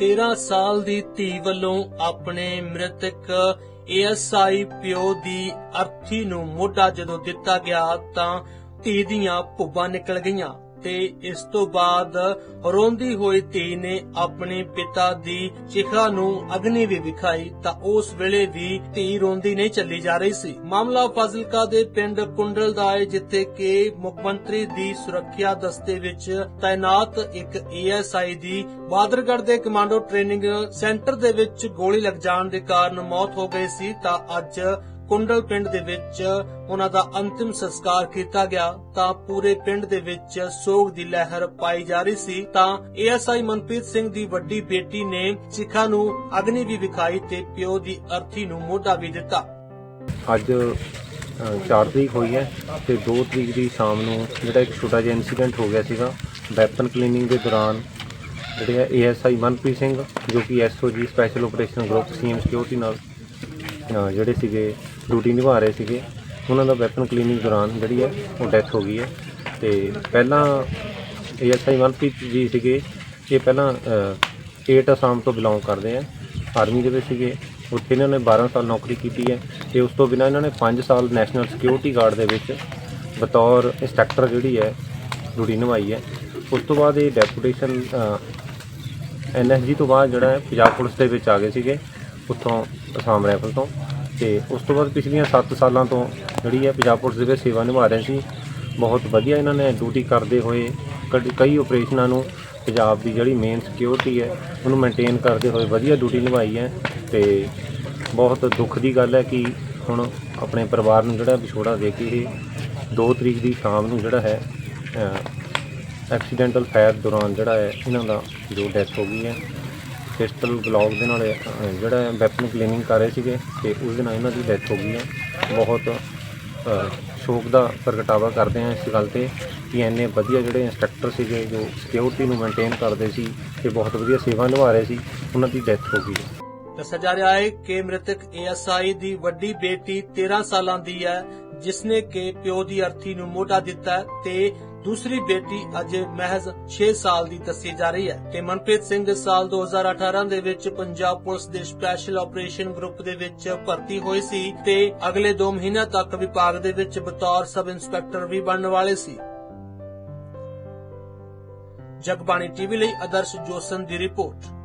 13 ਸਾਲ ਦੀ ਧੀ ਵੱਲੋਂ ਆਪਣੇ ਮ੍ਰਿਤਕ ਏਐਸਆਈ ਪਿਓ ਦੀ ਅਰਥੀ ਨੂੰ ਮੋਢਾ ਜਦੋਂ ਦਿੱਤਾ ਗਿਆ ਤਾਂ ਧੀ ਦੀਆਂ ਭੁੱਬਾਂ ਨਿਕਲ ਗਈਆਂ। ਤੇ ਇਸ ਤੋਂ ਬਾਅਦ ਰੋਂਦੀ ਹੋਈ ਧੀ ਨੇ ਆਪਣੇ ਪਿਤਾ ਦੀ ਚਿਖਾ ਨੂੰ ਅਗਨੀ ਵੀ ਵਿਖਾਈ ਤਾਂ ਉਸ ਵੇਲੇ ਵੀ ਧੀ ਰੋਂਦੀ ਨਹੀਂ ਚੱਲੀ ਜਾ ਰਹੀ ਸੀ। ਮਾਮਲਾ ਫਾਜ਼ਿਲਕਾ ਦੇ ਪਿੰਡ ਕੁੰਡਲ ਦਾ ਹੈ, ਜਿੱਥੇ ਕਿ ਮੁੱਖ ਮੰਤਰੀ ਦੀ ਸੁਰੱਖਿਆ ਦਸਤੇ ਵਿੱਚ ਤਾਇਨਾਤ ਇੱਕ ਏਐਸਆਈ ਦੀ ਬਾਦਰਗੜ੍ਹ ਦੇ ਕਮਾਂਡੋ ਟ੍ਰੇਨਿੰਗ ਸੈਂਟਰ ਦੇ ਵਿੱਚ ਗੋਲੀ ਲੱਗ ਜਾਣ ਦੇ ਕਾਰਨ ਮੌਤ ਹੋ ਗਈ ਸੀ ਤਾਂ ਅੱਜ ਕੁੰਡਲ ਪਿੰਡ ਦੇ ਵਿੱਚ ਉਹਨਾਂ ਦਾ ਅੰਤਿਮ ਸੰਸਕਾਰ ਕੀਤਾ ਗਿਆ, ਤਾਂ ਪੂਰੇ ਪਿੰਡ ਦੇ ਵਿੱਚ ਸੋਗ ਦੀ ਲਹਿਰ ਪਾਈ ਜਾ ਰਹੀ ਸੀ। ਤਾਂ ਏਐਸਆਈ ਮਨਪ੍ਰੀਤ ਸਿੰਘ ਦੀ ਵੱਡੀ ਬੇਟੀ ਨੇ ਸਿੱਖਾਂ ਨੂੰ ਅਗਨੀ ਵੀ ਵਿਖਾਈ ਤੇ ਪਿਓ ਦੀ ਅਰਥੀ ਨੂੰ ਮੋਢਾ ਵੀ ਦਿੱਤਾ। ਅੱਜ 4 ਤਰੀਕ ਹੋਈ ਹੈ ਤੇ 2 ਤਰੀਕ ਦੀ ਸ਼ਾਮ ਨੂੰ ਜਿਹੜਾ ਇੱਕ ਛੋਟਾ ਜਿਹਾ ਇਨਸੀਡੈਂਟ ਹੋ ਗਿਆ ਸੀਗਾ, ਵੈਪਨ ਕਲੀਨਿੰਗ ਦੇ ਦੌਰਾਨ ਜਿਹੜੇ ਏਐਸਆਈ ਮਨਪ੍ਰੀਤ ਸਿੰਘ, ਜੋ ਕਿ SOG special operation group CM security ਨਾਲ ਜਿਹੜੇ ਸੀਗੇ ਡਿਊਟੀ ਨਿਭਾ ਰਹੇ ਸੀਗੇ। ਉਹਨਾਂ ਦਾ ਵੈਪਨ ਕਲੀਨਿੰਗ ਦੌਰਾਨ ਜਿਹੜੀ ਹੈ ਉਹ ਡੈਥ ਹੋ ਗਈ ਹੈ। ਤੇ ਪਹਿਲਾਂ ਏਐਸਆਈ ਮਨਪ੍ਰੀਤ ਜੀ ਸੀਗੇ, ਇਹ ਪਹਿਲਾਂ ਏਟ ਅਸਾਮ ਤੋਂ ਬਿਲੋਂਗ ਕਰਦੇ ਆ ਆਰਮੀ ਦੇ ਵਿੱਚ ਸੀਗੇ। ਉੱਥੇ ਇਹਨਾਂ ਨੇ 12 ਸਾਲ ਨੌਕਰੀ ਕੀਤੀ ਹੈ ਤੇ ਉਸ ਤੋਂ ਬਿਨਾਂ ਇਹਨਾਂ ਨੇ 5 ਸਾਲ ਨੈਸ਼ਨਲ ਸਿਕਿਉਰਿਟੀ ਗਾਰਡ ਦੇ ਵਿੱਚ ਬਤੌਰ ਇੰਸਟ੍ਰਕਟਰ ਜਿਹੜੀ ਹੈ, ਡਿਊਟੀ ਨਿਭਾਈ ਹੈ। ਉਸ ਤੋਂ ਬਾਅਦ ਇਹ ਡੈਪੂਟੇਸ਼ਨ ਐਨਐਸਜੀ ਤੋਂ ਬਾਅਦ ਜਿਹੜਾ ਹੈ ਪੰਜਾਬ ਪੁਲਿਸ ਦੇ ਵਿੱਚ ਆ ਗਏ ਸੀਗੇ, ਉੱਥੋਂ ਅਸਾਮ ਰਾਈਫਲ ਤੋਂ। ਤੇ ਉਸ ਤੋਂ ਬਾਅਦ ਪਿਛਲੀਆਂ 7 ਸਾਲਾਂ ਤੋਂ ਜਿਹੜੀ ਹੈ ਪੰਜਾਬ ਪੁਲਿਸ ਦੇ ਵਿੱਚ ਸੇਵਾ ਨਿਭਾ ਰਹੇ ਸੀ। ਬਹੁਤ ਵਧੀਆ ਇਹਨਾਂ ਨੇ ਡਿਊਟੀ ਕਰਦੇ ਹੋਏ ਕਈ- ਕਈ ਆਪਰੇਸ਼ਨਾਂ ਨੂੰ ਪੰਜਾਬ ਦੀ ਜਿਹੜੀ ਮੇਨ ਸਿਕਿਉਰਿਟੀ ਹੈ, ਉਹਨੂੰ ਮੇਨਟੇਨ ਕਰਦੇ ਹੋਏ ਵਧੀਆ ਡਿਊਟੀ ਨਿਭਾਈ ਹੈ ਤੇ ਬਹੁਤ ਦੁੱਖ ਦੀ ਗੱਲ ਹੈ ਕਿ ਹੁਣ ਆਪਣੇ ਪਰਿਵਾਰ ਨੂੰ ਜਿਹੜਾ ਵਿਛੋੜਾ ਦੇ ਕੇ ਇਹ 2 ਤਰੀਕ ਦੀ ਸ਼ਾਮ ਨੂੰ ਜਿਹੜਾ ਹੈ ਐਕਸੀਡੈਂਟਲ ਫਾਇਰ ਦੌਰਾਨ ਜਿਹੜਾ ਹੈ, ਇਹਨਾਂ ਦਾ ਜੋ ਡੈਥ ਹੋ ਗਈ ਹੈ। ਪਿਸਟਲ ਗਲੌਗ ਦੇ ਨਾਲ ਅਹ, ਜਿਹੜਾ ਵੈਪਨ ਕਲੀਨਿੰਗ ਕਰ ਰਹੇ ਸੀਗੇ ਤੇ ਉਸ ਦੇ ਇਹਨਾਂ ਦੀ ਡੈਥ ਹੋ ਗਈ ਹੈ। ਬਹੁਤ ਅਹ, ਸ਼ੋਕ ਦਾ ਪ੍ਰਗਟਾਵਾ ਕਰਦੇ ਹਾਂ ਇਸ ਗੱਲ ਤੇ ਕਿ ਇੰਨੇ ਵਧੀਆ ਜਿਹੜੇ ਇੰਸਟ੍ਰਕਟਰ ਸੀਗੇ ਜੋ ਸਿਕਿਉਰਿਟੀ ਨੂੰ ਮੇਨਟੇਨ ਕਰਦੇ ਸੀ ਤੇ ਬਹੁਤ ਵਧੀਆ ਸੇਵਾ ਨਿਭਾ ਰਹੇ ਸੀ ਉਹਨਾਂ ਦੀ ਡੈਥ ਹੋ ਗਈ ਹੈ। ਦੱਸਿਆ ਜਾ ਰਿਹਾ ਹੈ ਕਿ ਮ੍ਰਿਤਕ ਏਐਸਆਈ ਦੀ ਵੱਡੀ ਬੇਟੀ 13 ਸਾਲਾਂ ਦੀ ਹੈ ਜਿਸਨੇ ਕਿ ਪਿਓ ਦੀ ਅਰਥੀ ਨੂੰ ਮੋਢਾ ਦਿੱਤਾ ਤੇ ਦੂਸਰੀ ਬੇਟੀ ਅਜੇ ਮਹਿਜ਼ 6 ਸਾਲ ਦੀ ਦੱਸੀ ਜਾ ਰਹੀ ਹੈ ਤੇ ਮਨਪ੍ਰੀਤ ਸਿੰਘ ਸਾਲ 2018 ਦੇ ਵਿੱਚ ਪੰਜਾਬ ਪੁਲਿਸ ਦੇ ਸਪੈਸ਼ਲ ਆਪਰੇਸ਼ਨ ਗਰੁੱਪ ਦੇ ਵਿੱਚ ਭਰਤੀ ਹੋਈ ਸੀ ਤੇ ਅਗਲੇ 2 ਮਹੀਨਿਆਂ ਤੱਕ ਵਿਭਾਗ ਦੇ ਵਿੱਚ ਬਤੌਰ ਸਬ ਇੰਸਪੈਕਟਰ ਵੀ ਬਣਨ ਵਾਲੇ ਸੀ। ਜਗਬਾਣੀ ਟੀਵੀ ਲਈ ਆਦਰਸ਼ ਜੋਸਨ ਦੀ ਰਿਪੋਰਟ।